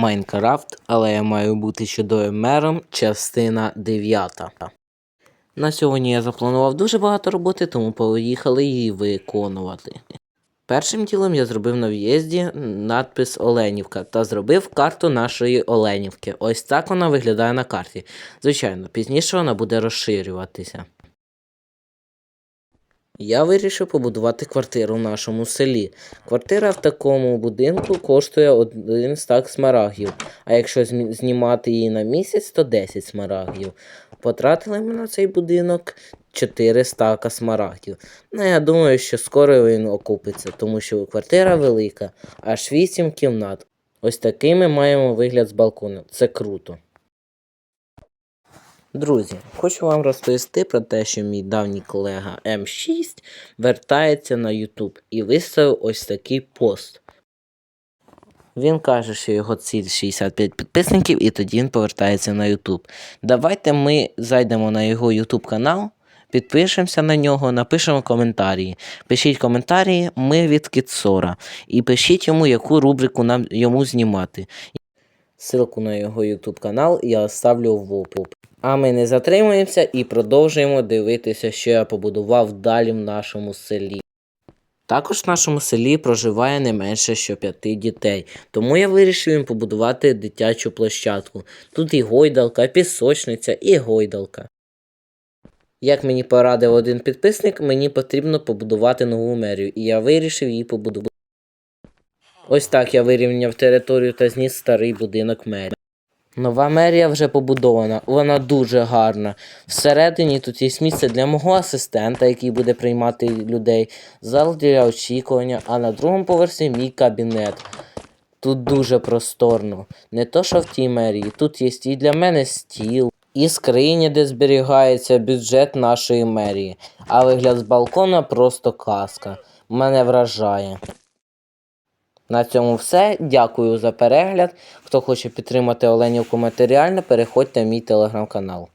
Майнкрафт, але я маю бути чудовим мером, частина 9. На сьогодні я запланував дуже багато роботи, тому поїхали її виконувати. Першим ділом я зробив на в'їзді надпис Оленівка та зробив карту нашої Оленівки. Ось так вона виглядає на карті. Звичайно, пізніше вона буде розширюватися. Я вирішив побудувати квартиру в нашому селі. Квартира в такому будинку коштує один стак смарагдів, а якщо знімати її на місяць, то 10 смарагдів. Потратили ми на цей будинок 4 стака смарагдів. Ну, я думаю, що скоро він окупиться, тому що квартира велика, аж 8 кімнат. Ось такий ми маємо вигляд з балкону. Це круто. Друзі, хочу вам розповісти про те, що мій давній колега М6 вертається на YouTube і виставив ось такий пост. Він каже, що його ціль 65 підписників, і тоді він повертається на YouTube. Давайте ми зайдемо на його YouTube канал, підпишемося на нього, напишемо коментарі. Пишіть коментарі, ми від Кітсора. І пишіть йому, яку рубрику нам йому знімати. Ссылку на його YouTube канал я оставлю в описі. А ми не затримуємося і продовжуємо дивитися, що я побудував далі в нашому селі. Також в нашому селі проживає не менше що п'яти дітей, тому я вирішив їм побудувати дитячу площадку. Тут і гойдалка, пісочниця, і гойдалка. Як мені порадив один підписник, мені потрібно побудувати нову мерію, і я вирішив її побудувати. Ось так я вирівняв територію та зніс старий будинок мерії. Нова мерія вже побудована, вона дуже гарна. Всередині тут є місце для мого асистента, який буде приймати людей, зал для очікування, а на другому поверсі мій кабінет. Тут дуже просторно. Не то, що в тій мерії, тут є і для мене стіл, і скриня, де зберігається бюджет нашої мерії. А вигляд з балкона просто казка. Мене вражає. На цьому все. Дякую за перегляд. Хто хоче підтримати Оленівку матеріально, переходьте в мій телеграм-канал.